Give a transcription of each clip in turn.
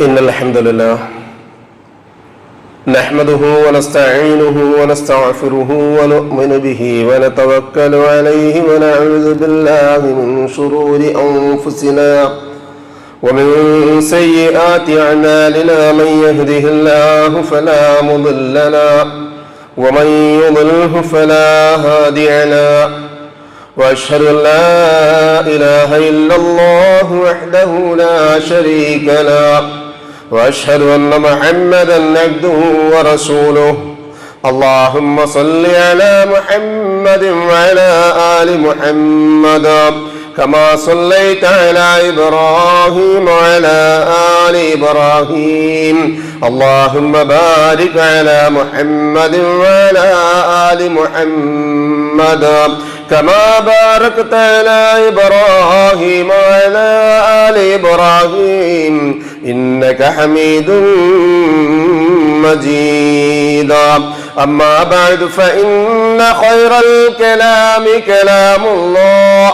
إن الحمد لله نحمده ونستعينه ونستغفره ونؤمن به ونتوكل عليه ونعوذ بالله من شرور أنفسنا ومن سيئات أعمالنا من يهده الله فلا مضل له ومن يضله فلا هادي له واشهد ان لا اله الا الله وحده لا شريك له وأشهد أن محمدا عبده ورسوله. اللهم صل على محمد وعلى آل محمد كما صليت على إبراهيم وعلى آل إبراهيم. اللهم بارك على محمد وعلى آل محمد. كما باركت على إبراهيم وعلى آل إبراهيم إنك حميد مجيد. أما بعد فإن خير الكلام كلام الله.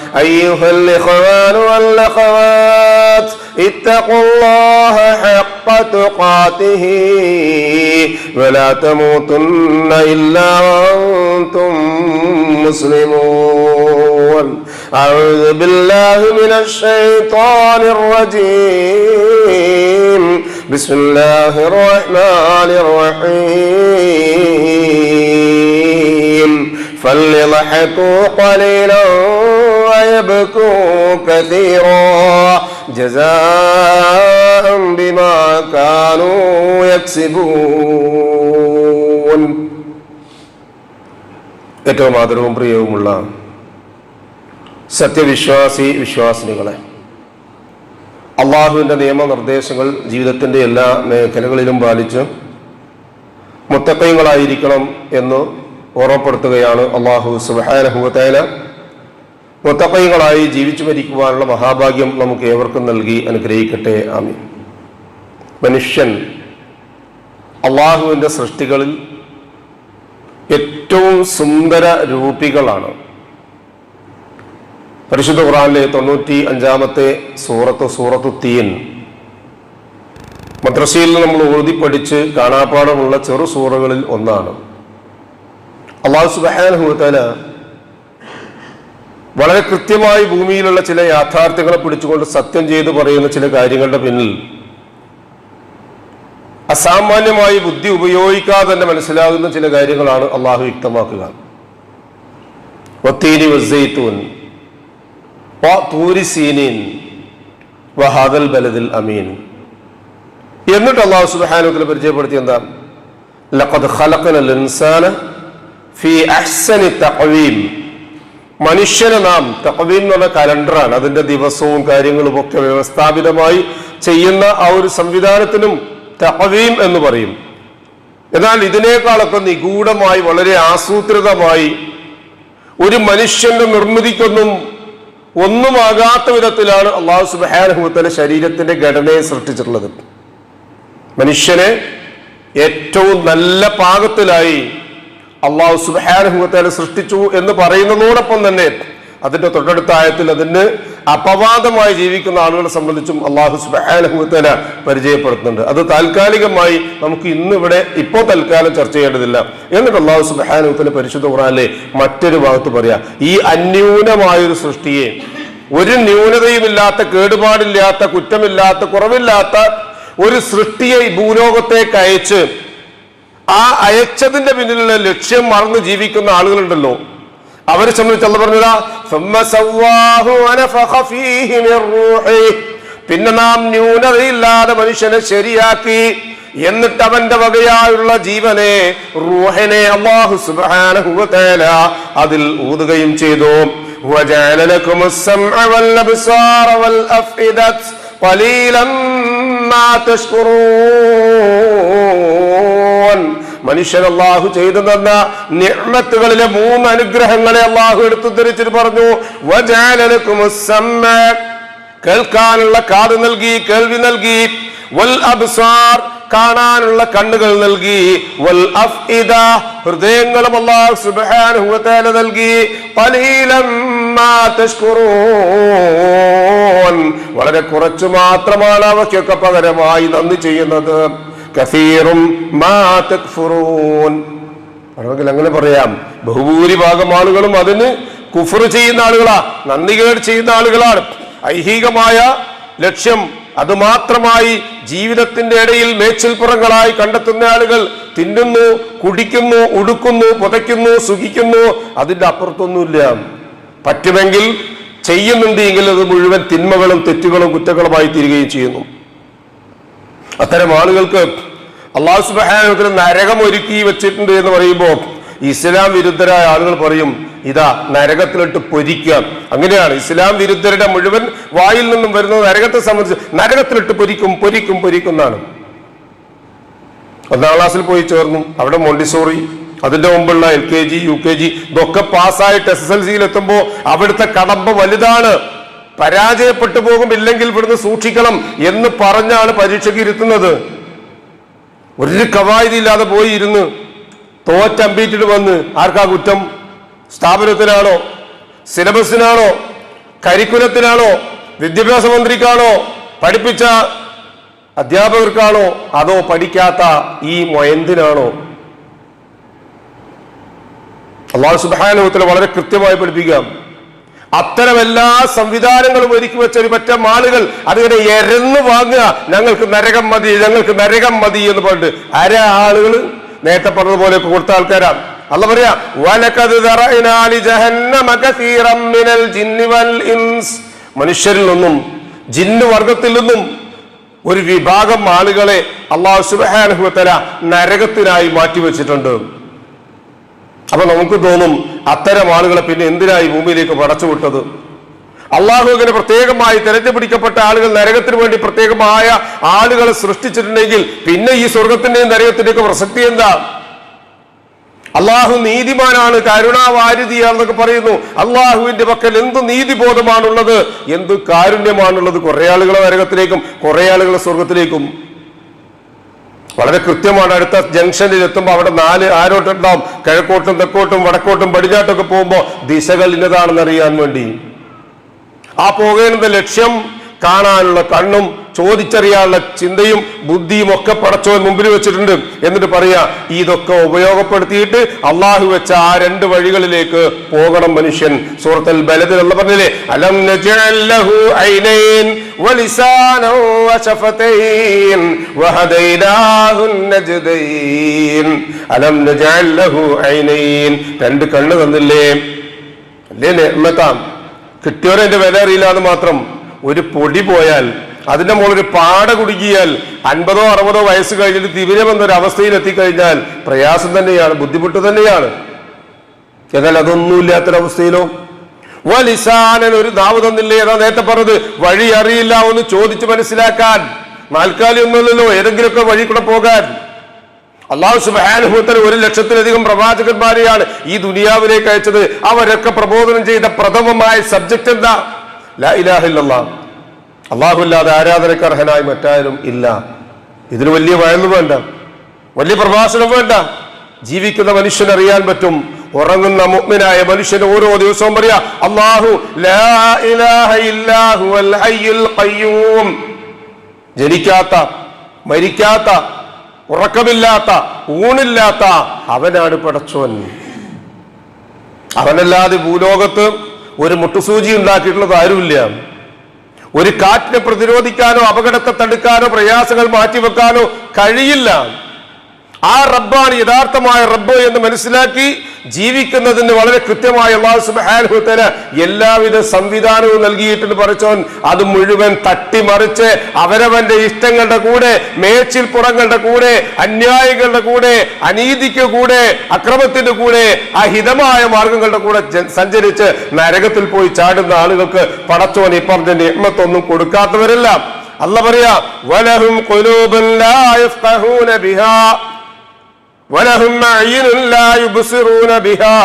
أيها الإخوان والأخوات اتقوا الله حق تقاته ولا تموتن إلا وأنتم مسلمون. أعوذ بالله من الشيطان الرجيم. بسم الله الرحمن الرحيم. فليضحكوا قليلا ويبكوا كثيرا جزاء بما كانوا يكسبون ഏറ്റവും ആദരവും പ്രിയവുമുള്ള സത്യവിശ്വാസി വിശ്വാസിനികളെ അള്ളാഹുവിൻ്റെ നിയമനിർദ്ദേശങ്ങൾ ജീവിതത്തിൻ്റെ എല്ലാ മേഖലകളിലും പാലിച്ച് മുത്തക്കയങ്ങളായിരിക്കണം എന്ന് ഓർമ്മപ്പെടുത്തുകയാണ് അള്ളാഹു സുബാനഹുവത്തേല മുത്തക്കൈകളായി ജീവിച്ചു മരിക്കുവാനുള്ള മഹാഭാഗ്യം നമുക്ക് ഏവർക്കും നൽകി അനുഗ്രഹിക്കട്ടെ. ആമി മനുഷ്യൻ അള്ളാഹുവിന്റെ സൃഷ്ടികളിൽ ഏറ്റവും സുന്ദര രൂപികളാണ്. പരിശുദ്ധ ഖുറാനിലെ തൊണ്ണൂറ്റി അഞ്ചാമത്തെ സൂറത്ത് സൂറത്തു തീൻ. മദ്രസയിൽ നമ്മൾ ഓതി പഠിച്ച് കാണാപ്പാടമുള്ള ചെറു സൂറകളിൽ ഒന്നാണ്. അള്ളാഹു സുബാനുഹുത്തല വളരെ കൃത്യമായി ഭൂമിയിലുള്ള ചില യാഥാർത്ഥ്യങ്ങളെ പിടിച്ചുകൊണ്ട് സത്യം ചെയ്ത് പറയുന്ന ചില കാര്യങ്ങളുടെ പിന്നിൽ അസാമാന്യമായി ബുദ്ധി ഉപയോഗിക്കാതെ തന്നെ മനസ്സിലാകുന്ന ചില കാര്യങ്ങളാണ് അള്ളാഹു വ്യക്തമാക്കുക. വഹാദൽ ബലദിൽ അമീൻ. എന്നിട്ട് അള്ളാഹു സുബാനുത്തിൽ പരിചയപ്പെടുത്തി എന്താ? ലഖദ് ഖലഖനൽ ഇൻസാന ഫി അഹ്സനി തഖ്വീം മനുഷ്യനെ നാം തഹവീൽ എന്ന് പറഞ്ഞ കലണ്ടറാണ്. അതിന്റെ ദിവസവും കാര്യങ്ങളും ഒക്കെ വ്യവസ്ഥാപിതമായി ചെയ്യുന്ന ആ ഒരു സംവിധാനത്തിനും തഹവീം എന്ന് പറയും. എന്നാൽ ഇതിനേക്കാളൊക്കെ നിഗൂഢമായി വളരെ ആസൂത്രിതമായി ഒരു മനുഷ്യന്റെ നിർമ്മിതിക്കൊന്നും ഒന്നുമാകാത്ത വിധത്തിലാണ് അള്ളാഹു സുബാനുഭവത്തിലെ ശരീരത്തിന്റെ ഘടനയെ സൃഷ്ടിച്ചിട്ടുള്ളത്. മനുഷ്യനെ ഏറ്റവും നല്ല പാകത്തിലായി അള്ളാഹു സുബാനുഭവത്തെ സൃഷ്ടിച്ചു എന്ന് പറയുന്നതോടൊപ്പം തന്നെ അതിന്റെ തൊട്ടടുത്ത ആയത്തിൽ അതിന് അപവാദമായി ജീവിക്കുന്ന ആളുകളെ സംബന്ധിച്ചും അള്ളാഹു സുബാനുഭവത്തേന പരിചയപ്പെടുത്തുന്നുണ്ട്. അത് താൽക്കാലികമായി നമുക്ക് ഇന്നിവിടെ ഇപ്പോൾ തൽക്കാലം ചർച്ച ചെയ്യേണ്ടതില്ല. എന്നിട്ട് അള്ളാഹു സുബാനുഭവത്തിന്റെ പരിശുദ്ധ ഖുറാനിലെ മറ്റൊരു ഭാഗത്ത് പറയാ. ഈ അന്യൂനമായൊരു സൃഷ്ടിയെ ഒരു ന്യൂനതയുമില്ലാത്ത കേടുപാടില്ലാത്ത കുറ്റമില്ലാത്ത കുറവില്ലാത്ത ഒരു സൃഷ്ടിയെ ഭൂലോകത്തേക്ക് അയച്ച് ആ അയച്ചതിന്റെ പിന്നിലുള്ള ലക്ഷ്യം മറന്ന് ജീവിക്കുന്ന ആളുകളുണ്ടല്ലോ അവരെ സംബന്ധിച്ച് അല്ല പറഞ്ഞതാ പിന്നെ നാം ന്യൂനതയില്ലാതെ മനുഷ്യനെ ശരിയാക്കി എന്നിട്ട് അവന്റെ വകയായുള്ള ജീവനെ റൂഹനെ അള്ളാഹു സുബാനഹുല അതിൽ ഊതുകയും ചെയ്തു وجعل لكم السمع والأبصار والأفئدة قليلا ما تشكرون മനുഷ്യൻ അള്ളാഹു ചെയ്തു തന്ന നിർമ്മത്തുകളിലെ മൂന്ന് അനുഗ്രഹങ്ങളെ അള്ളാഹു എടുത്തു ധരിച്ചിട്ട് പറഞ്ഞു കേൾക്കാനുള്ള കാത് നൽകി കേൾവി നൽകി. വൽ അബ്സാർ കാണാനുള്ള കണ്ണുകൾ നൽകി. വൽ ഹൃദയങ്ങളും അല്ലാഹു സുബ്ഹാനഹു നൽകി. മാ തഷ്കുറൂൻ വളരെ കുറച്ചു മാത്രമാണ് അവയ്ക്കൊക്കെ പകരമായി നന്ദി ചെയ്യുന്നത്. കസീറും അങ്ങനെ പറയാം. ബഹുഭൂരിഭാഗം ആളുകളും അതിന് കുഫർ ചെയ്യുന്ന ആളുകളാ. നന്ദികേട് ചെയ്യുന്ന ആളുകളാണ്. ഐഹികമായ ലക്ഷ്യം അതുമാത്രമായി ജീവിതത്തിന്റെ ഇടയിൽ മേച്ചിൽപ്പുറങ്ങളായി കണ്ടെത്തുന്ന ആളുകൾ തിന്നുന്നു കുടിക്കുന്നു ഉടുക്കുന്നു പുതയ്ക്കുന്നു സുഖിക്കുന്നു അതിന്റെ അപ്പുറത്തൊന്നുമില്ല. പറ്റുമെങ്കിൽ ചെയ്യുന്നുണ്ട് എങ്കിൽ അത് മുഴുവൻ തിന്മകളും തെറ്റുകളും കുറ്റങ്ങളുമായി തീരുകയും ചെയ്യുന്നു. അത്തരം ആളുകൾക്ക് അള്ളാഹു സുബാനത്തിന് നരകം ഒരുക്കി വെച്ചിട്ടുണ്ട് എന്ന് പറയുമ്പോൾ ഇസ്ലാം വിരുദ്ധരായ ആളുകൾ പറയും ഇതാ നരകത്തിലിട്ട് പൊരിക്കാം അങ്ങനെയാണ്. ഇസ്ലാം വിരുദ്ധരുടെ മുഴുവൻ വായിൽ നിന്നും വരുന്നത് നരകത്തെ സംബന്ധിച്ച് നരകത്തിലിട്ട് പൊരിക്കും പൊരിക്കും പൊരിക്കും എന്നാണ്. ഒന്നാം ക്ലാസ്സിൽ പോയി ചേർന്നു. അവിടെ മോണ്ടിസോറി അതിന്റെ മുമ്പുള്ള L K G U K G ഇതൊക്കെ പാസ്സായിട്ട് എസ് എസ് എൽ സിയിൽ എത്തുമ്പോൾ അവിടുത്തെ കടമ്പ വലുതാണ്. പരാജയപ്പെട്ടു പോകും ഇല്ലെങ്കിൽ ഇവിടുന്ന് സൂക്ഷിക്കണം എന്ന് പറഞ്ഞാണ് പരീക്ഷയ്ക്ക് ഇരുത്തുന്നത്. ഒരു കവായതില്ലാതെ പോയി ഇരുന്ന് തോറ്റമ്പീറ്റിട്ട് വന്ന് ആർക്കാ കുറ്റം? സ്ഥാപനത്തിനാണോ? സിലബസിനാണോ? കരിക്കുലത്തിനാണോ? വിദ്യാഭ്യാസ മന്ത്രിക്കാണോ? പഠിപ്പിച്ച അധ്യാപകർക്കാണോ? അതോ പഠിക്കാത്ത ഈ മൊയന്തിനാണോ? അള്ളാഹു സുബാനുഭവത്തിൽ വളരെ കൃത്യമായി പഠിപ്പിക്കാം. അത്തരം എല്ലാ സംവിധാനങ്ങളും ഒരുക്കി വെച്ച ഒരു പറ്റം ആളുകൾ അതിങ്ങനെ എരന്ന് വാങ്ങുക. ഞങ്ങൾക്ക് നരകം മതി ഞങ്ങൾക്ക് നരകം മതി എന്ന് പറഞ്ഞിട്ട് അര ആളുകൾ നേരത്തെ പറഞ്ഞതുപോലെ കൊടുത്ത ആൾക്കാരാ അല്ല പറയാ മനുഷ്യരിൽ നിന്നും ജിന്നു വർഗത്തിൽ നിന്നും ഒരു വിഭാഗം ആളുകളെ അള്ളാഹു സുബാനുഭവത്തല നരകത്തിനായി മാറ്റിവെച്ചിട്ടുണ്ട് അപ്പൊ നമുക്ക് തോന്നും അത്തരം ആളുകളെ പിന്നെ എന്തിനായി ഭൂമിയിലേക്ക് പടച്ചുവിട്ടത്? അള്ളാഹു പ്രത്യേകമായി പ്രത്യേകമായി തെരഞ്ഞെടുപ്പിക്കപ്പെട്ട ആളുകൾ നരകത്തിന് വേണ്ടി പ്രത്യേകമായ ആളുകളെ സൃഷ്ടിച്ചിട്ടുണ്ടെങ്കിൽ പിന്നെ ഈ സ്വർഗത്തിന്റെയും നരകത്തിന്റെയൊക്കെ പ്രസക്തി എന്താ? അള്ളാഹു നീതിമാനാണ് കരുണാവാരിതിയാണെന്നൊക്കെ പറയുന്നു. അള്ളാഹുവിന്റെ പക്കൽ എന്ത് നീതിബോധമാണുള്ളത്? എന്ത് കാരുണ്യമാണുള്ളത്? കുറെ ആളുകളെ നരകത്തിലേക്കും കുറെ ആളുകളെ സ്വർഗത്തിലേക്കും. വളരെ കൃത്യമാണ് അടുത്ത ജംഗ്ഷനിൽ എത്തുമ്പോൾ അവിടെ നാല് ആരോട്ടുണ്ടാവും. കിഴക്കോട്ടും തെക്കോട്ടും വടക്കോട്ടും പടിഞ്ഞാട്ടൊക്കെ പോകുമ്പോൾ ദിശകൾ ഇന്നതാണെന്ന് അറിയാൻ വേണ്ടി. ആ പോകേണ്ട ലക്ഷ്യം കാണാനുള്ള കണ്ണും ചോദിച്ചറിയാനുള്ള ചിന്തയും ബുദ്ധിയും ഒക്കെ പടച്ചവൻ മുമ്പിൽ വെച്ചിട്ടുണ്ട്. എന്നിട്ട് പറയാ ഇതൊക്കെ ഉപയോഗപ്പെടുത്തിയിട്ട് അള്ളാഹു വെച്ച ആ രണ്ട് വഴികളിലേക്ക് പോകണം മനുഷ്യൻ. സുഹൃത്തൽ എന്ന് പറഞ്ഞില്ലേ അലം നജഅൽ وشفتين وهديناه النجدين. ألم نجعل له ഐനൈൻ രണ്ട് കണ്ണ് തന്നില്ലേ? അല്ലേ നെമ്മത്താം കിട്ടിയവരെ എന്റെ വില അറിയില്ല എന്ന് മാത്രം. ഒരു പൊടി പോയാൽ അതിന്റെ മുകളിൽ ഒരു പാട കുടുങ്ങിയാൽ അൻപതോ അറുപതോ വയസ്സ് കഴിഞ്ഞിട്ട് തിമിരം എന്നൊരു അവസ്ഥയിൽ എത്തിക്കഴിഞ്ഞാൽ പ്രയാസം തന്നെയാണ് ബുദ്ധിമുട്ട് തന്നെയാണ്. എന്നാൽ അതൊന്നുമില്ലാത്തൊരവസ്ഥയിലോ വലിസാനൻ ഒരു നാവ് തന്നില്ലേ ഏതാ നേരത്തെ പറഞ്ഞത്? വഴി അറിയില്ല ഒന്ന് ചോദിച്ച് മനസ്സിലാക്കാൻ. നാൽക്കാലി ഒന്നുമില്ലല്ലോ ഏതെങ്കിലുമൊക്കെ വഴി കൂടെ പോകാൻ. അള്ളാഹു സുബാനുഭവത്തിന് ഒരു ലക്ഷത്തിലധികം പ്രവാചകന്മാരെയാണ് ഈ ദുനിയാവിലേക്ക് അയച്ചത്. അവരൊക്കെ പ്രബോധനം ചെയ്ത പ്രഥമമായ സബ്ജക്റ്റ് എന്താ? ലാ ഇലാഹില്ല അള്ളാഹു അല്ലാതെ ആരാധനക്ക് അർഹനായി മറ്റാരും ഇല്ല. ഇതിന് വലിയ വയന്നു വേണ്ട. വലിയ പ്രഭാഷണം വേണ്ട. ജീവിക്കുന്ന മനുഷ്യൻ അറിയാൻ പറ്റും. ഉറങ്ങുന്ന മുഗ്മിനായ മനുഷ്യൻ ഓരോ ദിവസവും പറയാ അള്ളാഹു ജനിക്കാത്ത മരിക്കാത്ത ഉറക്കമില്ലാത്ത ഊണില്ലാത്ത അവനാണ് പടച്ചോൻ. അവനല്ലാതെ ഭൂലോകത്ത് ഒരു മുട്ടുസൂചി ഉണ്ടാക്കിയിട്ടുള്ളത് ആരുമില്ല. ഒരു കാറ്റിനെ പ്രതിരോധിക്കാനോ അപകടത്തെ തടുക്കാനോ പ്രയാസങ്ങൾ മാറ്റിവെക്കാനോ കഴിയില്ല. ആ റബ്ബാണ് യഥാർത്ഥമായ റബ്ബ് എന്ന് മനസ്സിലാക്കി ജീവിക്കുന്നതിന് വളരെ കൃത്യമായ അള്ളാഹു എല്ലാവിധ സംവിധാനവും നൽകിയിട്ടുണ്ട് പറച്ചോൻ. അത് മുഴുവൻ തട്ടിമറിച്ച് അവരവന്റെ ഇഷ്ടങ്ങളുടെ കൂടെ മേച്ചിൽ പുറങ്ങളുടെ കൂടെ അന്യായങ്ങളുടെ കൂടെ അനീതിക്ക് കൂടെ അക്രമത്തിന്റെ കൂടെ അഹിതമായ മാർഗങ്ങളുടെ കൂടെ സഞ്ചരിച്ച് നരകത്തിൽ പോയി ചാടുന്ന ആളുകൾക്ക് പടച്ചോൻ ഇപ്പറഞ്ഞ പറഞ്ഞ നിയമത്തൊന്നും കൊടുക്കാത്തവരെല്ലാം. അല്ല പറയാ വലഹും ولهم أعين لا يبصرون بها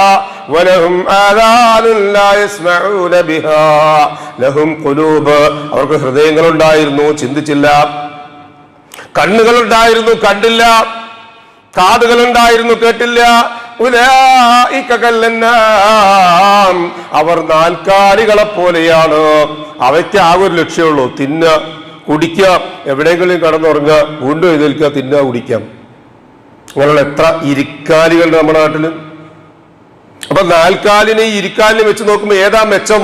ولهم آذان لا يسمعون بها لهم قلوب അവർക്ക് ഹൃദയങ്ങളുണ്ടായിരുന്നു ചിന്തിച്ചില്ല കണ്ണുകളുണ്ടായിരുന്നു കണ്ടില്ല കാതുകളുണ്ടായിരുന്നു കേട്ടില്ല ഉലായിക കല്ലന്നാം. അവർ നാൽക്കാലികളെ പോലെയാണ് അവയ്ക്ക് ആ ഒരു ലക്ഷ്യമുള്ളൂ തിന്നുക കുടിക്കുക എവിടെയെങ്കിലും കടന്നുറങ്ങുക വീണ്ടും എഴുന്നേൽക്കുക തിന്നുക കുടിക്കാം അങ്ങനെയുള്ള എത്ര ഇരിക്കാലികളുണ്ട് നമ്മുടെ നാട്ടിൽ അപ്പൊ നാൽക്കാലിനെ ഇരിക്കാലിനെ വെച്ച് നോക്കുമ്പോൾ ഏതാ മെച്ചം?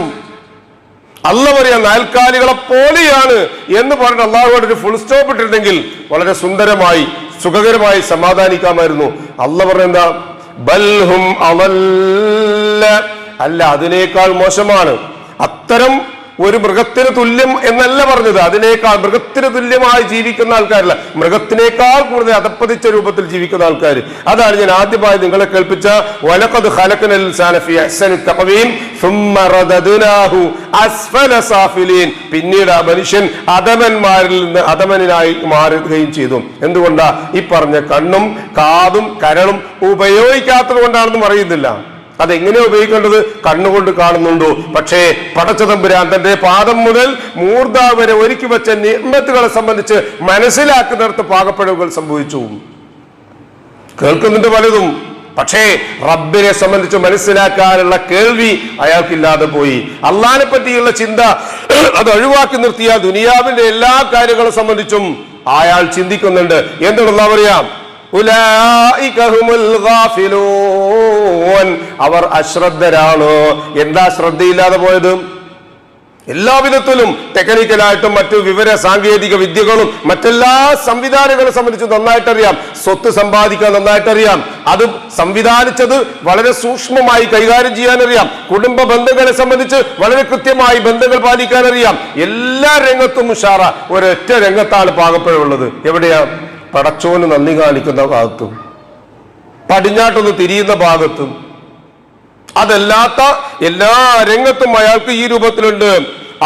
അല്ല പറയാ നാൽക്കാലികളെ പോലെയാണ് എന്ന് പറഞ്ഞിട്ട് അള്ളാഹുവോട് ഒരു ഫുൾ സ്റ്റോപ്പ് ഇട്ടിരുന്നെങ്കിൽ വളരെ സുന്ദരമായി സുഖകരമായി സമാധാനിക്കാമായിരുന്നു. അല്ല പറഞ്ഞ എന്താ? ബൽഹും അവല്ല അല്ല അതിനേക്കാൾ മോശമാണ്. അത്തരം ഒരു മൃഗത്തിന് തുല്യം എന്നല്ല പറഞ്ഞത്. അതിനേക്കാൾ മൃഗത്തിന് തുല്യമായി ജീവിക്കുന്ന ആൾക്കാരല്ല. മൃഗത്തിനേക്കാൾ കൂടുതൽ അതപ്പതിച്ച രൂപത്തിൽ ജീവിക്കുന്ന ആൾക്കാർ അതാണ് ഞാൻ ആദ്യമായി നിങ്ങളെ കേൾപ്പിച്ച വലക്കത് ഹലക്കനൽ പിന്നീട് ആ മനുഷ്യൻ അധമന്മാരിൽ നിന്ന് അധമനായി മാറുകയും ചെയ്തു. എന്തുകൊണ്ടാ? ഈ പറഞ്ഞ കണ്ണും കാതും കരളും ഉപയോഗിക്കാത്തത് കൊണ്ടാണെന്ന് പറയുന്നില്ല. അതെങ്ങനെയാ ഉപയോഗിക്കേണ്ടത് കണ്ണുകൊണ്ട് കാണുന്നുണ്ടോ? പക്ഷേ പടച്ചതമ്പുരാൻ തന്റെ പാദം മുതൽ മൂർധ വരെ ഒരുക്കി വെച്ച നിയമത്തുകളെ സംബന്ധിച്ച് മനസ്സിലാക്കുന്നിടത്ത് പാകപ്പിഴവുകൾ സംഭവിച്ചു. കേൾക്കുന്നുണ്ട് പലതും. പക്ഷേ റബ്ബിനെ സംബന്ധിച്ച് മനസ്സിലാക്കാനുള്ള കേൾവി അയാൾക്കില്ലാതെ പോയി. അള്ളാനെ പറ്റിയുള്ള ചിന്ത അത് ഒഴിവാക്കി നിർത്തിയ ദുനിയാവിന്റെ എല്ലാ കാര്യങ്ങളെ സംബന്ധിച്ചും അയാൾ ചിന്തിക്കുന്നുണ്ട്. എന്തുള്ള പറയാം. അവർ അശ്രദ്ധരാണ്. എന്താ ശ്രദ്ധയില്ലാതെ പോയത്? എല്ലാ വിധത്തിലും ടെക്നിക്കലായിട്ടും മറ്റു വിവര സാങ്കേതിക വിദ്യകളും മറ്റെല്ലാ സംവിധാനങ്ങളെ സംബന്ധിച്ച് നന്നായിട്ടറിയാം. സ്വത്ത് സമ്പാദിക്കാൻ നന്നായിട്ടറിയാം. അത് സംവിധാനിച്ചത് വളരെ സൂക്ഷ്മമായി കൈകാര്യം ചെയ്യാനറിയാം. കുടുംബ ബന്ധങ്ങളെ സംബന്ധിച്ച് വളരെ കൃത്യമായി ബന്ധങ്ങൾ പാലിക്കാനറിയാം. എല്ലാ രംഗത്തും ഉഷാറ. ഒരൊറ്റ രംഗത്താണ് ഉള്ളത് എവിടെയാ? പടച്ചോന് നന്ദി കാണിക്കുന്ന ഭാഗത്തും പടിഞ്ഞാട്ടൊന്ന് തിരിയുന്ന ഭാഗത്തും അതല്ലാത്ത എല്ലാ രംഗത്തും അയാൾക്ക് ഈ രൂപത്തിലുണ്ട്.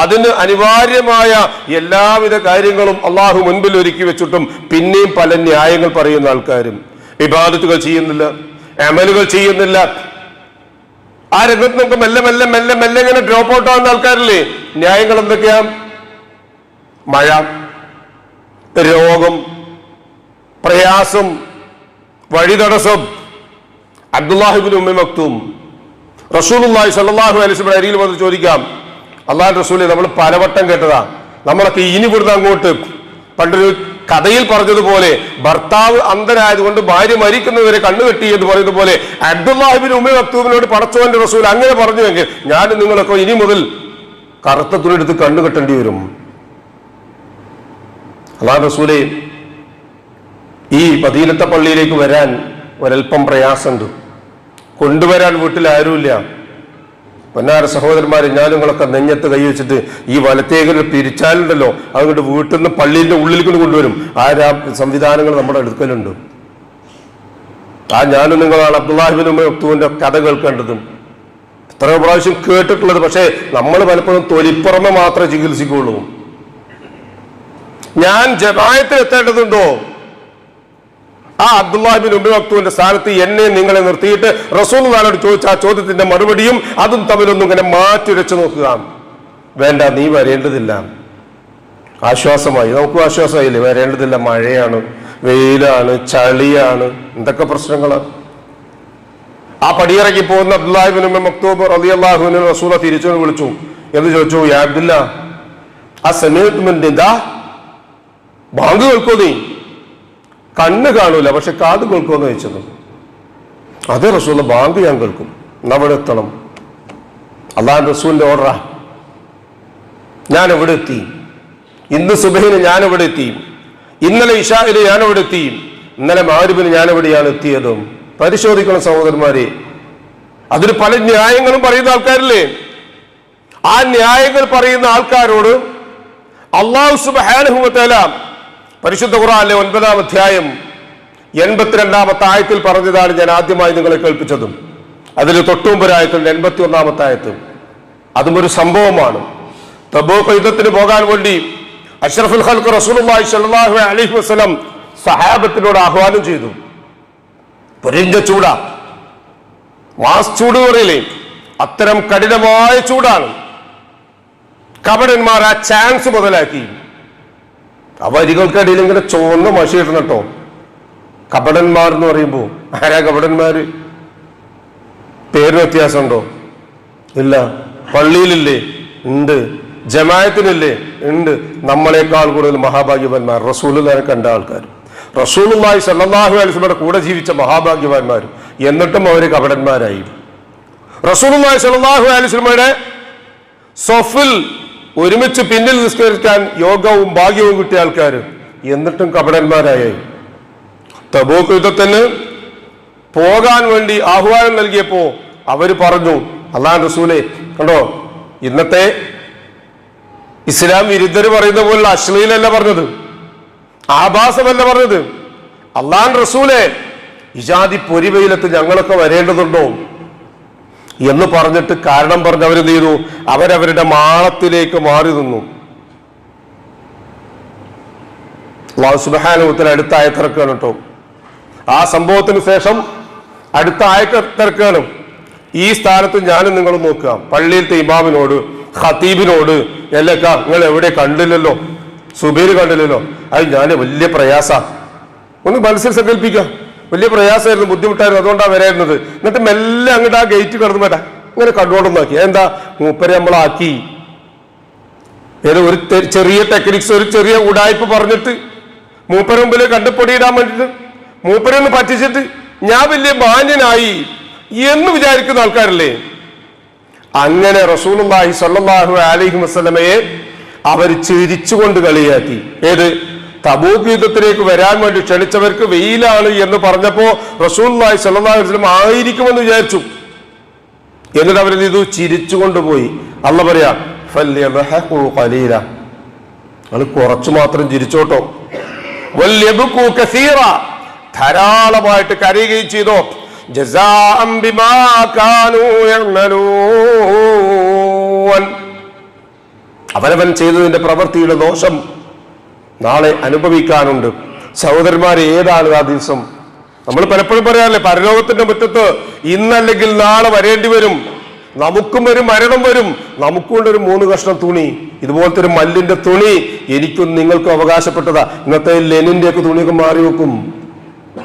അതിന് അനിവാര്യമായ എല്ലാവിധ കാര്യങ്ങളും അള്ളാഹു മുൻപിൽ ഒരുക്കി വെച്ചിട്ടും പിന്നെയും പല ന്യായങ്ങൾ പറയുന്ന ആൾക്കാരും. വിവാദത്തുകൾ ചെയ്യുന്നില്ല അമലുകൾ ചെയ്യുന്നില്ല. ആ രംഗത്ത് നമുക്ക് മെല്ലെ മെല്ലെ മെല്ലെ മെല്ലെ ഇങ്ങനെ ഡ്രോപ്പ് ഔട്ട് ആവുന്ന ആൾക്കാരില്ലേ? ന്യായങ്ങൾ എന്തൊക്കെയാ? മഴ രോഗം പ്രയാസം വഴിതടസ്സം അബ്ദുല്ലാഹിബിൻ ഉമ്മ മക്തൂം. റസൂലുള്ളാഹി സല്ലാഹു വസല്ലം അരിയിൽ വന്ന് ചോദിക്കാം അള്ളാഹു റസൂലെ നമ്മൾ പലവട്ടം കേട്ടതാ. നമ്മളൊക്കെ ഇനി ഇവിടുന്ന് അങ്ങോട്ട് പണ്ടൊരു കഥയിൽ പറഞ്ഞതുപോലെ ഭർത്താവ് അന്ധനായതുകൊണ്ട് ഭാര്യ മരിക്കുന്നവരെ കണ്ണുകെട്ടി എന്ന് പറയുന്നത് പോലെ അബ്ദുല്ലാഹിബിൻ ഉമ്മ മക്തൂബിനോട് പടച്ചോന്റെ റസൂൽ അങ്ങനെ പറഞ്ഞുവെങ്കിൽ ഞാൻ നിങ്ങളൊക്കെ ഇനി മുതൽ കറുത്ത തുണിയെടുത്ത് കണ്ണു കെട്ടേണ്ടി വരും. അള്ളാഹു റസൂലെ ഈ പതിയിലത്തെ പള്ളിയിലേക്ക് വരാൻ ഒരൽപ്പം പ്രയാസമുണ്ട്. കൊണ്ടുവരാൻ വീട്ടിൽ ആരുമില്ല. പൊന്നാര സഹോദരന്മാരെ ഞാനുങ്ങളൊക്കെ നെഞ്ഞത്ത് കൈവച്ചിട്ട് ഈ വലത്തേക്ക് പിരിച്ചാലുണ്ടല്ലോ അതുകൊണ്ട് വീട്ടിൽ നിന്ന് പള്ളിയിന്റെ ഉള്ളിലേക്ക് കൊണ്ട് കൊണ്ടുവരും. ആ സംവിധാനങ്ങൾ നമ്മുടെ അടുക്കലുണ്ട്. ആ ഞാനും നിങ്ങളാണ് അബ്ദുല്ലാഹിബിൻ കഥ കേൾക്കേണ്ടതും. എത്ര പ്രാവശ്യം കേട്ടിട്ടുള്ളത് പക്ഷേ നമ്മൾ പലപ്പോഴും തൊലിപ്പുറമെ മാത്രമേ ചികിത്സിക്കുള്ളൂ ഞാൻ ജപായത്തിൽ എത്തേണ്ടതുണ്ടോ? ആ അബ്ദുല്ലാഹിബിൻ ഉമ്മ മക്തൂവിന്റെ സ്ഥാനത്ത് എന്നെ നിങ്ങളെ നിർത്തിയിട്ട് റസൂൽ നാലോട് ചോദിച്ച ആ ചോദ്യത്തിന്റെ മറുപടിയും അതും തമ്മിലൊന്നും ഇങ്ങനെ മാറ്റുരച്ചു നോക്കുക. വേണ്ട നീ വരേണ്ടതില്ല. ആശ്വാസമായി. നമുക്ക് ആശ്വാസമായില്ലേ? വരേണ്ടതില്ല. മഴയാണ് വെയിലാണ് ചളിയാണ്. എന്തൊക്കെ പ്രശ്നങ്ങളാണ് ആ പടിയിറങ്ങി പോകുന്ന അബ്ദുല്ലാഹിബിൻ ഉമ്മ മക്തൂബ് റളിയല്ലാഹുവിനെ റസൂല തിരിച്ചു വിളിച്ചു. എന്ന് ചോദിച്ചു യാ അബ്ദുല്ല ആ സമയത്ത് ബാങ്ക് കേൾക്കോ നീ? കണ്ണ് കാണൂല പക്ഷെ കാത് കേൾക്കുമെന്ന് ചോദിച്ചത്. അതേ റസൂലിന്റെ ബാങ്ക് ഞാൻ കേൾക്കും. എന്നാ എത്തണം. അള്ളാൻ റസൂലിന്റെ ഓർഡറാ. ഞാൻ എവിടെ എത്തി. ഇന്ന് സുബഹിന് ഞാൻ എവിടെ എത്തി. ഇന്നലെ ഇഷാഹിന് ഞാൻ എവിടെ എത്തി. ഇന്നലെ മാരുബിന് ഞാൻ എവിടെയാണ് എത്തിയതും. പരിശോധിക്കണം സഹോദരന്മാരെ. അതിന് പല ന്യായങ്ങളും പറയുന്ന ആൾക്കാരില്ലേ? ആ ന്യായങ്ങൾ പറയുന്ന ആൾക്കാരോട് അള്ളാഹു സുബാനുഭവത്തേല പരിശുദ്ധ ഖുറാനിലെ ഒൻപതാം അധ്യായം എൺപത്തിരണ്ടാമത്തെ ആയത്തിൽ പറഞ്ഞതാണ് ഞാൻ ആദ്യമായി നിങ്ങളെ കേൾപ്പിച്ചതും. അതിൽ തൊട്ടുമുമ്പൊരായത്തിൽ എൺപത്തി ഒന്നാമത്തെ ആയത്തും. അതും ഒരു സംഭവമാണ്. തബൂക്ക് യുദ്ധത്തിന് പോകാൻ വേണ്ടി അഷ്റഫുൽ ഖൽക്ക് റസൂലുള്ളാഹി സ്വല്ലല്ലാഹു അലൈഹി വസല്ലം സഹാബത്തിനോട് ആഹ്വാനം ചെയ്തു. പൊരിഞ്ഞ ചൂടാ. മാസ് ചൂട് പറയില്ലേ? അത്തരം കഠിനമായ ചൂടാണ്. കപടന്മാർ ആ ചാൻസ് മുതലാക്കി. ആ വരികൾക്കിടയിൽ ഇങ്ങനെ ചുവന്ന മഷി ഇടണം കേട്ടോ. കപടന്മാർ എന്ന് പറയുമ്പോ. ആരാ കപടന്മാര്? പേര് വ്യത്യാസമുണ്ടോ? ഇല്ല. പള്ളിയിലില്ലേ? ഉണ്ട്. ജമായത്തിനില്ലേ ഉണ്ട്. നമ്മളെക്കാൾ കൂടുതൽ മഹാഭാഗ്യവാന്മാർ. റസൂലുള്ളാനെ കണ്ട ആൾക്കാർ. റസൂലുള്ളാഹി സല്ലല്ലാഹു അലൈഹി വസല്ലമയുടെ കൂടെ ജീവിച്ച മഹാഭാഗ്യവാന്മാർ. എന്നിട്ടും അവർ കപടന്മാരായി. റസൂലുള്ളാഹി സല്ലല്ലാഹു അലൈഹി വസല്ലമയുടെ സൊഫിൽ ഒരുമിച്ച് പിന്നിൽ നിസ്കരിക്കാൻ യോഗവും ഭാഗ്യവും കിട്ടിയ ആൾക്കാർ എന്നിട്ടും കപടന്മാരായി. തബൂക്ക് യുദ്ധത്തിന് പോകാൻ വേണ്ടി ആഹ്വാനം നൽകിയപ്പോ അവർ പറഞ്ഞു അള്ളാഹ് റസൂലെ കണ്ടോ? ഇന്നത്തെ ഇസ്ലാം വിരുദ്ധർ പറയുന്ന പോലുള്ള അശ്ലീലല്ല പറഞ്ഞത്. ആഭാസമല്ല പറഞ്ഞത്. അള്ളാൻ റസൂലെ ഇജാതി പൊരിവെയിലത്ത് ഞങ്ങളൊക്കെ വരേണ്ടതുണ്ടോ? എന്ന് പറഞ്ഞിട്ട് കാരണം പറഞ്ഞ് അവരെന്ത് ചെയ്തു? അവരവരുടെ മാളത്തിലേക്ക് മാറി നിന്നു. സുബാനുത്തിന് അടുത്ത ആയത്തിറക്കാണ് കേട്ടോ. ആ സംഭവത്തിന് ശേഷം അടുത്ത ആയത്തിറക്കാണ് ഈ സ്ഥാനത്ത് ഞാനും നിങ്ങൾ നോക്കുക. പള്ളിയിലത്തെ ഇമാമിനോട് ഖത്തീബിനോട് എല്ലൊക്കെ നിങ്ങൾ എവിടെ കണ്ടില്ലല്ലോ? സുബീർ കണ്ടില്ലല്ലോ? അത് ഞാൻ വലിയ പ്രയാസ. ഒന്ന് മനസ്സിൽ സങ്കല്പിക്കാം വലിയ പ്രയാസമായിരുന്നു ബുദ്ധിമുട്ടായിരുന്നു. അതുകൊണ്ടാണ് വരായിരുന്നത്. എന്നിട്ട് മെല്ലെ അങ്ങോട്ട് ആ ഗേറ്റ് കടന്നു വരാം ഇങ്ങനെ കണ്ടുകൊണ്ടൊന്നാക്കി എന്താ? മൂപ്പരെ നമ്മളാക്കി. ഏതോ ഒരു ചെറിയ ടെക്നിക്സ് ഒരു ചെറിയ ഉടായ്പ പറഞ്ഞിട്ട് മൂപ്പര മുമ്പിൽ കണ്ടുപൊടിയിടാൻ വേണ്ടിട്ട് മൂപ്പരെ ഒന്ന് പറ്റിച്ചിട്ട് ഞാൻ വലിയ മാന്യനായി എന്ന് വിചാരിക്കുന്ന ആൾക്കാരല്ലേ? അങ്ങനെ റസൂലുള്ളാഹി സ്വല്ലല്ലാഹു അലൈഹി വസല്ലമയെ അവർ ചിരിച്ചുകൊണ്ട് കളിയാക്കി. ഏത്? തബൂക്ക് യുദ്ധത്തിലേക്ക് വരാൻ വേണ്ടി ക്ഷണിച്ചവർക്ക് വെയിലാണ് എന്ന് പറഞ്ഞപ്പോ അലൈഹി വസല്ലം ആയിരിക്കുമെന്ന് വിചാരിച്ചു. എന്നിട്ട് അവരെന്ത് ചെയ്തു ചിരിച്ചുകൊണ്ട് പോയി അല്ല പറയാ അത് കുറച്ചു മാത്രം ചിരിച്ചോട്ടോ. ധാരാളമായിട്ട് കരയുകയും ചെയ്തോ. അവനവൻ ചെയ്തതിന്റെ പ്രവൃത്തിയുടെ ദോഷം. നാളെ അനുഭവിക്കാനുണ്ട്. സഹോദരന്മാരെ ഏതാണ് ആ ദിവസം? നമ്മൾ പലപ്പോഴും പറയാറില്ലേ പരലോകത്തിന്റെ മുറ്റത്ത് ഇന്നല്ലെങ്കിൽ നാളെ വരേണ്ടി വരും. നമുക്കും വരും മരണം വരും. നമുക്കും ഒരു മൂന്ന് കഷ്ണം തുണി. ഇതുപോലത്തെ ഒരു മല്ലിന്റെ തുണി എനിക്കും നിങ്ങൾക്കും അവകാശപ്പെട്ടതാ. ഇന്നത്തെ ലെനിന്റെ ഒക്കെ തുണിയൊക്കെ മാറി വെക്കും.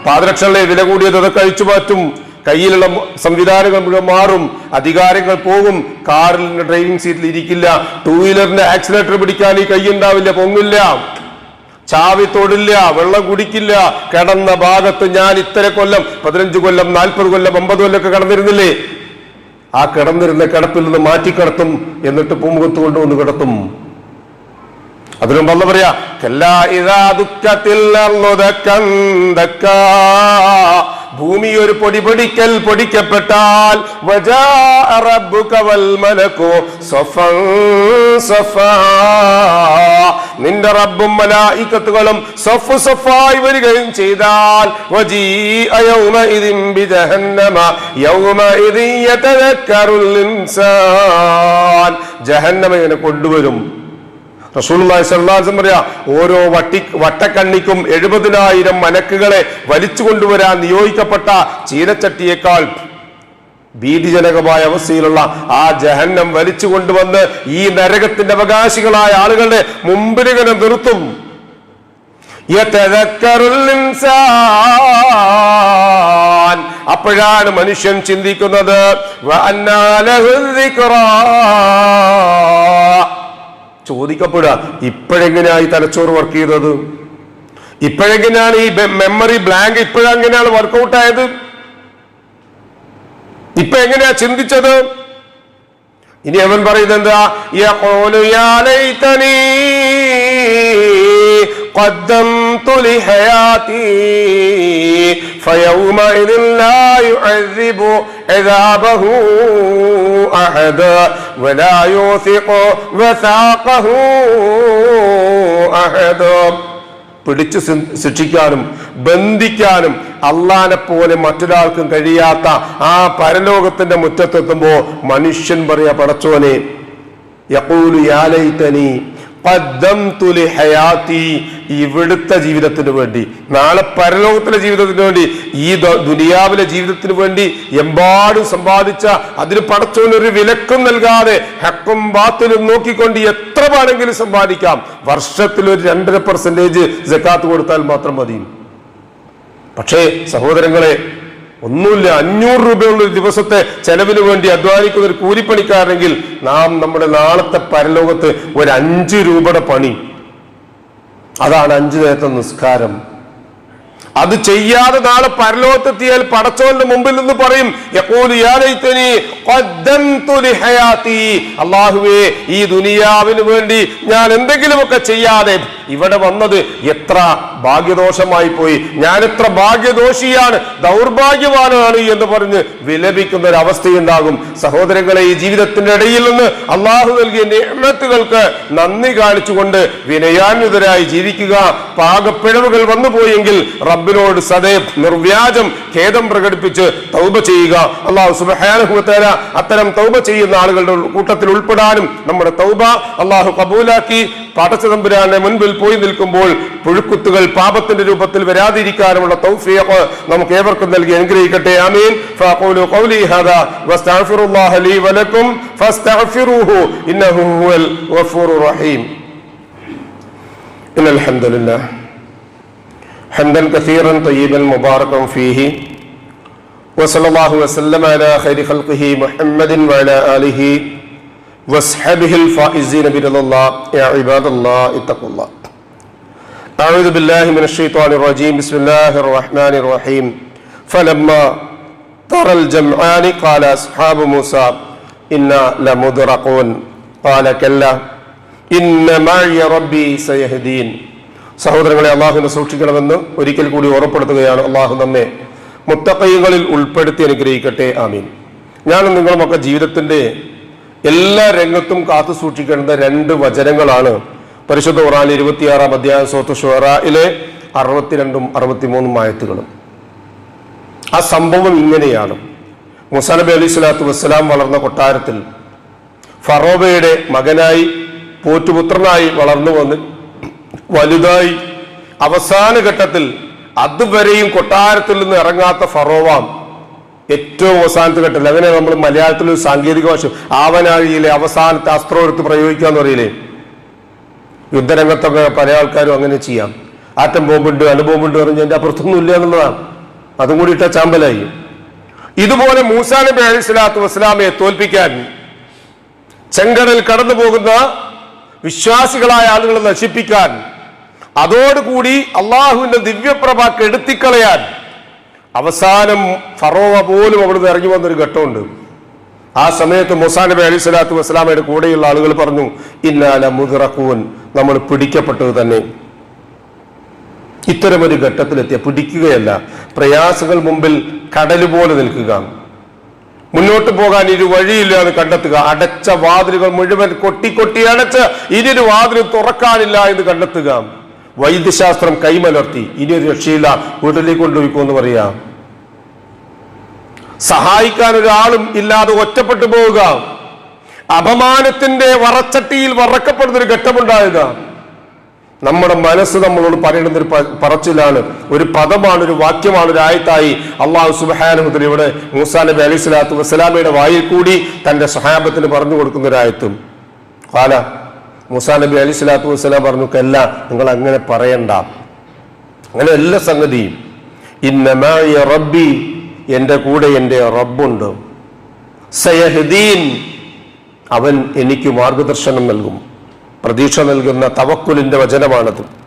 പാദരക്ഷകളെ വില കൂടിയത് അതൊക്കെ അഴിച്ചു മാറ്റും. കയ്യിലുള്ള സംവിധാനങ്ങൾ മുഴുവൻ മാറും. അധികാരങ്ങൾ പോകും. കാറിൽ ഡ്രൈവിംഗ് സീറ്റിൽ ഇരിക്കില്ല. ടൂ വീലറിന്റെ ആക്സിലേറ്റർ പിടിക്കാൻ ഈ കൈ ഉണ്ടാവില്ല പൊങ്ങില്ല. ചാവി തൊടില്ല വെള്ളം കുടിക്കില്ല. കിടന്ന ഭാഗത്ത് ഞാൻ ഇത്ര കൊല്ലം പതിനഞ്ച് കൊല്ലം നാൽപ്പത് കൊല്ലം അമ്പത് കൊല്ലം ഒക്കെ കിടന്നിരുന്നില്ലേ? ആ കിടന്നിരുന്ന കിടപ്പിൽ നിന്ന് മാറ്റി കിടത്തും എന്നിട്ട് പൂമുഖത്ത് കൊണ്ടുവന്ന് കിടത്തും. അതിനും വല്ല പറയാ ഭൂമി ഒരു പൊടി പൊടിക്കൽ പൊടിക്കപ്പെട്ടാൽ. നിന്റെ റബ്ബും മലായിക്കത്തുകളും സഫ് സഫായി വരികയും ചെയ്താൽ ജഹന്നമ ഇങ്ങനെ കൊണ്ടുവരും. റസൂലുള്ളാഹി സ്വല്ലല്ലാഹു അലൈഹി പറയാ ഓരോ വട്ടി വട്ടക്കണ്ണിക്കും എഴുപതിനായിരം മലക്കുകളെ വലിച്ചു കൊണ്ടുവരാൻ നിയോഗിക്കപ്പെട്ട ചീനച്ചട്ടിയേക്കാൾ ഭീതിജനകമായ അവസ്ഥയിലുള്ള ആ ജഹന്നം വലിച്ചു കൊണ്ടുവന്ന് ഈ നരകത്തിന്റെ അവകാശികളായ ആളുകളുടെ മുമ്പിലിങ്ങനെ നിർത്തും. അപ്പോഴാണ് മനുഷ്യൻ ചിന്തിക്കുന്നത് വഅന്നാ ലഹു ദിക്റാ. ചോദിക്കപ്പെടുക ഇപ്പോഴെങ്ങനെയായി തലച്ചോറ് വർക്ക് ചെയ്തത് ഇപ്പോഴെങ്ങനെയാണ് ഈ മെമ്മറി ബ്ലാങ്ക് ഇപ്പോഴെങ്ങനെയാണ് വർക്കൗട്ട് ആയത് ഇപ്പൊ എങ്ങനെയാ ചിന്തിച്ചത് ഇനി അവൻ പറയുന്നത് എന്താ യഖൂലു യാ ലൈതനീ قدمت لحياتي فيومئذ لا يعذب عذابه أحد ولا يوثق وثاقه أحد പിടിച്ചു ശി- ശിക്ഷിക്കാനും ബന്ധിക്കാനും അള്ളാനെ പോലെ മറ്റൊരാൾക്കും കഴിയാത്ത ആ പരലോകത്തിന്റെ മുറ്റത്തെത്തുമ്പോ മനുഷ്യൻ പറയാ പടച്ചോനെ യഖൂലു യാ ലൈതനി ഖദ്ദംതു ലി ഹയാത്തി ഇവിടുത്തെ ജീവിതത്തിന് വേണ്ടി. നാളെ പരലോകത്തിലെ ജീവിതത്തിന് വേണ്ടി ഈ ദുനിയാവിലെ ജീവിതത്തിന് വേണ്ടി എമ്പാടും സമ്പാദിച്ച അതിന് പടച്ചവനൊരു വിലക്കും നൽകാതെ ഹക്കും ബാത്തിലും നോക്കിക്കൊണ്ട് എത്ര വേണമെങ്കിലും സമ്പാദിക്കാം. വർഷത്തിൽ ഒരു രണ്ടര പെർസെന്റേജ് ജക്കാത്ത് കൊടുത്താൽ മാത്രം മതി. പക്ഷേ സഹോദരങ്ങളെ ഒന്നുമില്ല അഞ്ഞൂറ് രൂപയുള്ള ഒരു ദിവസത്തെ ചെലവിന് വേണ്ടി അധ്വാനിക്കുന്ന ഒരു കൂലിപ്പണിക്കാരെങ്കിൽ നാം നമ്മുടെ നാളത്തെ പരലോകത്ത് ഒരു അഞ്ച് രൂപയുടെ പണി. അതാണ് അഞ്ചു നേരത്തെ നിസ്കാരം. അത് ചെയ്യാതെ നാളെ പരലോകത്തെത്തിയാൽ പടച്ചോന്റെ മുമ്പിൽ നിന്ന് പറയും അള്ളാഹുവേ ഈ ദുനിയാവിന് വേണ്ടി ഞാൻ എന്തെങ്കിലുമൊക്കെ ചെയ്യാതെ ഇവിടെ വന്നത് എത്ര ഭാഗ്യദോഷമായി പോയി. ഞാൻ എത്ര ഭാഗ്യദോഷിയാണ് ദൗർഭാഗ്യവാനാണ് എന്ന് പറഞ്ഞ് വിലപിക്കുന്ന ഒരു അവസ്ഥയുണ്ടാകും സഹോദരങ്ങളെ ഈ ജീവിതത്തിന്റെ ഇടയിൽ നിന്ന് അള്ളാഹു നൽകിയ നിയമത്തുകൾക്ക് നന്ദി കാണിച്ചുകൊണ്ട് വിനയാന്വിതരായി ജീവിക്കുക. പാകപ്പിഴവുകൾ വന്നുപോയെങ്കിൽ റബ്ബിനോട് സദൈവ് നിർവ്യാജം ഖേദം പ്രകടിപ്പിച്ച് തൗബ ചെയ്യുക. അള്ളാഹു സുബഹാനുഭവത്തേര അത്തരം തൗബ ചെയ്യുന്ന ആളുകളുടെ കൂട്ടത്തിൽ ഉൾപ്പെടാനും നമ്മുടെ തൗബ അള്ളാഹു കബൂലാക്കി. പടച്ചതമ്പുരാന്റെ മുൻപിൽ പോയി നിൽക്കുമ്പോൾ പുഴുക്കുത്തുകൾ പാപത്തിന്റെ രൂപത്തിൽ വരാതിരിക്കാനുമുള്ള തൗഫീഖ് നമുക്ക് ഏവർക്കും നൽകി അനുഗ്രഹിക്കട്ടെ ആമീൻ ഫഅഖൂലു ഖൗലി ഹാദാ വസ്തഗ്ഫിറുല്ലാഹ ലീ വലക്കും ഫസ്തഗ്ഫിറൂഹു ഇന്നഹു ഹുവൽ ഗഫൂറുർ റഹീം ഇന്നൽ ഹംദുലില്ലാഹ് حمدا كثيرا طيبا مباركا فيه وصلى الله وسلم على خير خلقه محمد وعلى آله واصحابه الفائزين برضا الله يا عباد الله اتقوا الله أعوذ بالله من الشيطان الرجيم بسم الله الرحمن الرحيم فلما ترى الجمعان قال أصحاب موسى إنا لمدرقون قال كلا إن معي ربي سيهدين സഹോദരങ്ങളെ അള്ളാഹുവിനെ സൂക്ഷിക്കണമെന്ന് ഒരിക്കൽ കൂടി ഓർമ്മപ്പെടുത്തുകയാണ് അള്ളാഹു നമ്മെ മുത്തക്കൈകളിൽ ഉൾപ്പെടുത്തി അനുഗ്രഹിക്കട്ടെ ആമീൻ ഞാനും നിങ്ങളുമൊക്കെ ജീവിതത്തിന്റെ എല്ലാ രംഗത്തും കാത്തു സൂക്ഷിക്കേണ്ട രണ്ട് വചനങ്ങളാണ് പരിശുദ്ധ ഖുറാൻ ഇരുപത്തിയാറാം അധ്യായ സോത്ത് ഷുറയിലെ അറുപത്തിരണ്ടും അറുപത്തിമൂന്നും ആയത്തുകളും. ആ സംഭവം ഇങ്ങനെയാണ്. മുസാ അലി സ്വലാത്തു വസ്സലാം വളർന്ന കൊട്ടാരത്തിൽ ഫറോബയുടെ മകനായി പോറ്റുപുത്രനായി വളർന്നു വന്ന് വലുതായി അവസാന ഘട്ടത്തിൽ അതുവരെയും കൊട്ടാരത്തിൽ നിന്ന് ഇറങ്ങാത്ത ഫറോവാം ഏറ്റവും അവസാനത്തെ ഘട്ടത്തിൽ. അങ്ങനെ നമ്മൾ മലയാളത്തിൽ ഒരു സാങ്കേതിക ഭാഷ ആവനാഴിയിലെ അവസാനത്തെ അസ്ത്രം എടുത്ത് പ്രയോഗിക്കുക എന്ന് പറയില്ലേ? യുദ്ധരംഗത്തൊക്കെ പല ആൾക്കാരും അങ്ങനെ ചെയ്യാം. ആറ്റം ബോംബുണ്ട് അണുബോംബുണ്ട് പറഞ്ഞ് എന്റെ അപ്പുറത്തൊന്നും ഇല്ല എന്നുള്ളതാണ്. അതും കൂടി ഇട്ട ചാമ്പലായി. ഇതുപോലെ മൂസാ നബി അലി സ്വലാത്തു വസ്സലാമയെ തോൽപ്പിക്കാൻ ചെങ്കടൽ കടന്നു പോകുന്ന വിശ്വാസികളായ ആളുകളെ നശിപ്പിക്കാൻ അതോടുകൂടി അള്ളാഹുവിന്റെ ദിവ്യപ്രഭ കെടുത്തിക്കളയാൻ അവസാനം ഫറോവ പോലും അവിടുന്ന് ഇറങ്ങി വന്നൊരു ഘട്ടമുണ്ട്. ആ സമയത്ത് മുസാ നബി അലി സ്വലാത്തു വസ്സലാമയുടെ കൂടെയുള്ള ആളുകൾ പറഞ്ഞു ഇന്നാല മുതിറക്കൂൻ നമ്മൾ പിടിക്കപ്പെട്ടത് തന്നെ. ഇത്തരമൊരു ഘട്ടത്തിലെത്തിയ പിടിക്കുകയല്ല. പ്രയാസങ്ങൾ മുമ്പിൽ കടൽ പോലെ നിൽക്കുക. മുന്നോട്ട് പോകാൻ ഇരു വഴിയില്ല എന്ന് കണ്ടെത്തുക. അടച്ച വാതിലുകൾ മുഴുവൻ കൊട്ടി കൊട്ടി അടച്ച് ഇനിയൊരു വാതിൽ തുറക്കാനില്ല എന്ന് കണ്ടെത്തുക. വൈദ്യശാസ്ത്രം കൈമലർത്തി. ഇനിയൊരു രക്ഷയില്ല. വീട്ടിലേക്ക് കൊണ്ടുപോയിക്കോന്ന് പറയാം. സഹായിക്കാൻ ഒരാളും ഇല്ലാതെ ഒറ്റപ്പെട്ടു പോവുക. അപമാനത്തിന്റെ വറച്ചട്ടിയിൽ വറക്കപ്പെടുന്നൊരു ഒരു ഘട്ടമുണ്ടാകുക. നമ്മുടെ മനസ്സ് നമ്മളോട് പറയുന്ന ഒരു പറച്ചിലാണ്. ഒരു പദമാണ് ഒരു വാക്യമാണ് ഒരു ആയത്തായി അള്ളാഹു സുബാനുദ്ദീൻ ഇവിടെ മൂസാ നബി അലൈഹി സ്വലാത്തു വസ്സലാമയുടെ വായിൽ കൂടി തന്റെ സഹാബത്തിന് പറഞ്ഞു കൊടുക്കുന്ന ഒരു ആയത്തും. കാല മൂസാ നബി അലൈഹി സ്വലാത്തു വസ്സലാം പറഞ്ഞു കല്ല നിങ്ങൾ അങ്ങനെ പറയണ്ട. അങ്ങനെ എല്ലാ സംഗതിയും. റബ്ബി എന്റെ കൂടെ എന്റെ റബ്ബുണ്ട്. സയഹദീൻ അവൻ എനിക്ക് മാർഗദർശനം നൽകും. പ്രതീക്ഷ നൽകുന്ന തവക്കുലിന്റെ വചനമാണത്.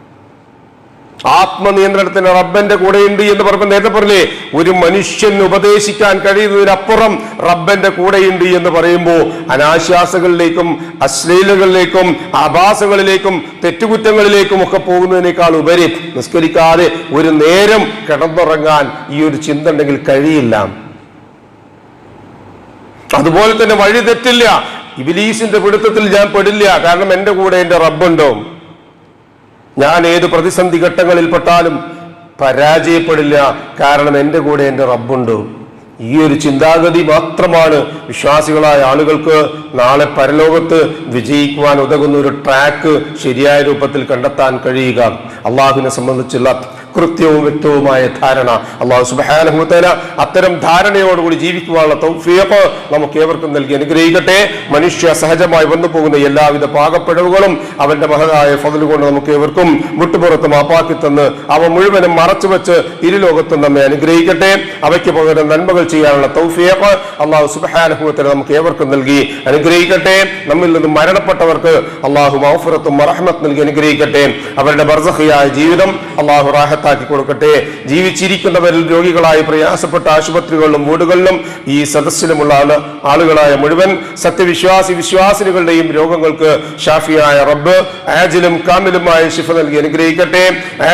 ആത്മനിയന്ത്രണത്തിന് റബ്ബന്റെ കൂടെയുണ്ട് എന്ന് പറഞ്ഞപ്പോൾ നേരത്തെ പറഞ്ഞേ ഒരു മനുഷ്യന് ഉപദേശിക്കാൻ കഴിയുന്നതിനപ്പുറം റബ്ബന്റെ കൂടെയുണ്ട് എന്ന് പറയുമ്പോൾ അനാശ്വാസങ്ങളിലേക്കും അശ്ലീലകളിലേക്കും ആഭാസങ്ങളിലേക്കും തെറ്റുകുറ്റങ്ങളിലേക്കും ഒക്കെ പോകുന്നതിനേക്കാൾ ഉപരി നിസ്കരിക്കാതെ ഒരു നേരം കിടന്നുറങ്ങാൻ ഈ ഒരു ചിന്ത ഉണ്ടെങ്കിൽ കഴിയില്ല. അതുപോലെ തന്നെ വഴി തെറ്റില്ല. ഇബിലീസിന്റെ പിടുത്തത്തിൽ ഞാൻ പെടില്ല. കാരണം എന്റെ കൂടെ എന്റെ റബ്ബുണ്ടോ? ഞാൻ ഏത് പ്രതിസന്ധി ഘട്ടങ്ങളിൽപ്പെട്ടാലും പരാജയപ്പെടില്ല. കാരണം എന്റെ കൂടെ എന്റെ റബ്ബുണ്ട്. ഈ ഒരു ചിന്താഗതി മാത്രമാണ് വിശ്വാസികളായ ആളുകൾക്ക് നാളെ പരലോകത്ത് വിജയിക്കുവാൻ ഉതകുന്ന ഒരു ട്രാക്ക് ശരിയായ രൂപത്തിൽ കണ്ടെത്താൻ കഴിയുക. അള്ളാഹുവിനെ സംബന്ധിച്ചുള്ള കൃത്യവും വ്യക്തവുമായ ധാരണ അള്ളാഹു സുബാനഹുത്തല അത്തരം ധാരണയോടുകൂടി ജീവിക്കുവാനുള്ള തൗഫിയപ്പ് നമുക്ക് ഏവർക്കും നൽകി അനുഗ്രഹിക്കട്ടെ. മനുഷ്യ സഹജമായി വന്നു പോകുന്ന എല്ലാവിധ പാകപ്പിഴവുകളും അവന്റെ മഹതായ ഫതിലുകൊണ്ട് കൊണ്ട് നമുക്ക് ഏവർക്കും മുട്ടുപുറത്ത് മാപ്പാക്കി തന്ന് അവ മുഴുവനും മറച്ചു വെച്ച് ഇരുലോകത്തും നമ്മെ അനുഗ്രഹിക്കട്ടെ. അവയ്ക്ക് പകരം നന്മകൾ ചെയ്യാനുള്ള തൗഫിയപ്പ് അള്ളാഹു സുബാനഹുത്തല നമുക്ക് ഏവർക്കും നൽകി അനുഗ്രഹിക്കട്ടെ. നമ്മിൽ നിന്ന് മരണപ്പെട്ടവർക്ക് അള്ളാഹു മൗഫുറത്തും മറഹ്മത്ത് നൽകി അനുഗ്രഹിക്കട്ടെ. അവരുടെ ബർസഹിയായ ജീവിതം അള്ളാഹു റാഹത്താക്കി കൊടുക്കട്ടെ. ജീവിച്ചിരിക്കുന്നവരിൽ രോഗികളായി പ്രയാസപ്പെട്ട ആശുപത്രികളിലും വീടുകളിലും ഈ സദസ്സിലുമുള്ള ആൾ ആളുകളായ മുഴുവൻ സത്യവിശ്വാസി വിശ്വാസികളുടെയും രോഗങ്ങൾക്ക് ഷാഫിയായ റബ്ബ് ആജിലും കാമിലുമായ ശിഫ നൽകി അനുഗ്രഹിക്കട്ടെ.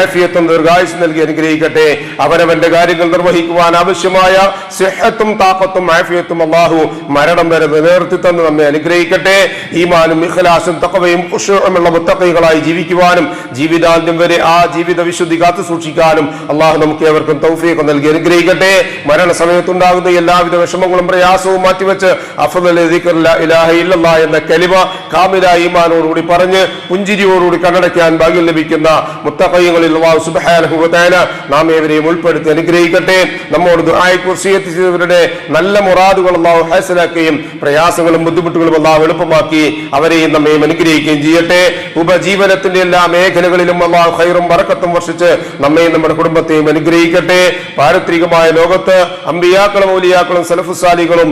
ആഫിയത്തും ദീർഘായുസ് നൽകി അനുഗ്രഹിക്കട്ടെ. അവനവന്റെ കാര്യങ്ങൾ നിർവഹിക്കുവാൻ ആവശ്യമായ സിഹത്തും താപത്തും ആഫിയത്തും അള്ളാഹു മരണം വരെ നിലനിർത്തി തന്ന് നമ്മെ അനുഗ്രഹിക്കട്ടെ. ഈമാനും ഇഖലാസും തക്കവയും ഉഷമുള്ള മുത്തക്കൈകളായി ജീവിക്കുവാനും ജീവിതാന്ത്യം വരെ ആ ജീവിത വിശുദ്ധി കാത്തു സൂക്ഷിക്കാനും അള്ളാഹു നമുക്ക് ഏവർക്കും തൗഫീഖ് നൽകി അനുഗ്രഹിക്കട്ടെ. മരണ സമയത്തുണ്ടാകുന്ന എല്ലാവിധ വിഷമങ്ങളും പ്രയാസവും മാറ്റിവെച്ച് എന്ന കലിമ കാമില ഈമാനോടുകൂടി പറഞ്ഞ് പുഞ്ചിരിയോടുകൂടി കണ്ണടയ്ക്കാൻ ഭാഗ്യം ലഭിക്കുന്ന മുത്തഖയ്യങ്ങളിൽ നാം ഏവരെയും ഉൾപ്പെടുത്തി അനുഗ്രഹിക്കട്ടെ. നമ്മോട് ദുആയ്ക്ക് വസിയത്ത് ചെയ്തവരുടെ നല്ല മുറാദുകൾ അള്ളാഹു ഹാസിലാക്കുകയും പ്രയാസങ്ങളും ബുദ്ധിമുട്ടുകളും അള്ളാഹു എളുപ്പമാക്കി അവരെയും നമ്മയും അനുഗ്രഹിക്കുകയും ചെയ്യട്ടെ. ഉപജീവനത്തിന്റെ എല്ലാ മേഖലകളിലും അള്ളാഹു ഹൈറും വർഷിച്ച് വർഷിച്ച് നമ്മയും നമ്മുടെ കുടുംബത്തെയും അനുഗ്രഹിക്കട്ടെ. പാരത്രികമായ ലോകത്ത് അമ്പിയാക്കളും ഔലിയാക്കളും സലഫുസാലികളും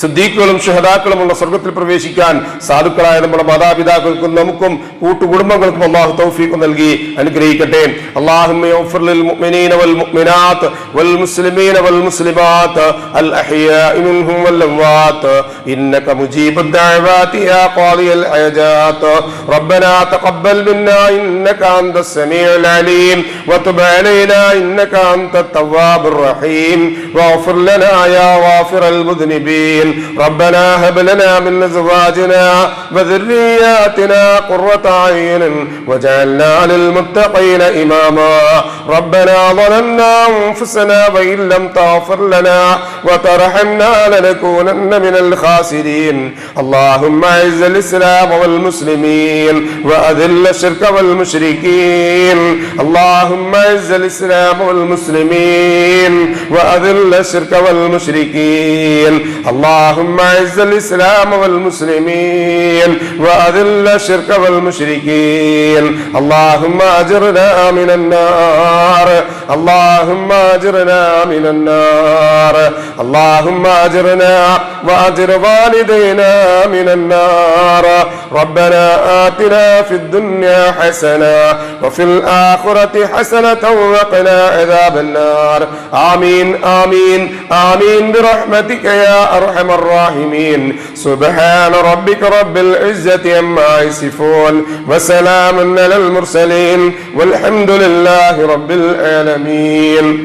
സിദ്ദീഖുകളും ഷഹദാക്കളുമുള്ള സ്വർഗത്തിൽ പ്രവേശിക്കാൻ സാധുക്കളായ നമ്മുടെ മാതാപിതാക്കൾക്കും നമുക്കും കൂട്ടുകുടുംബങ്ങൾക്കും അള്ളാഹു തൗഫീഖ് നൽകി അനുഗ്രഹിക്കട്ടെ അല്ലാഹുമ്മ യഗ്ഫിർ ലിൽ മുഅ്മിനീന വൽ മുഅ്മിനാത്ത് വൽ മുസ്ലിമീന വൽ മുസ്ലിമാത്ത് അൽ അഹ്യാഇ മിൻഹും വൽ അംവാത്ത് ഇന്നക മുജീബുദ് ദഅവാതി യാ ഖാദിയൽ ഹജാത്ത് ربنا تقبل منا انك انت السميع العليم وتب علينا انك انت التواب الرحيم واغفر لنا يا غافر المذنبين ربنا هب لنا من ازواجنا وذرياتنا قرة اعين واجعلنا للمتقين اماما ربنا ظلمنا انفسنا وان لم تغفر لنا وترحمنا لنكونن من الخاسرين اللهم اعز الاسلام والمسلمين واذل الشرك والمشركين اللهم اعز الاسلام والمسلمين واذل الشرك والمشركين اللهم اعز الإسلام والمسلمين وأذل الشرك والمشركين. اللهم أجرنا من النار. اللهم أجرنا من النار. اللهم أجرنا وأجر والدينا من النار. ربنا آتنا في الدنيا حسنة وفي الآخرة حسنة وقنا عذاب النار. آمين آمين آمين برحمتك يا أرحم الراحمين. سبحان ربك رب العزة عما يصفون. وسلام على المرسلين. والحمد لله رب العالمين.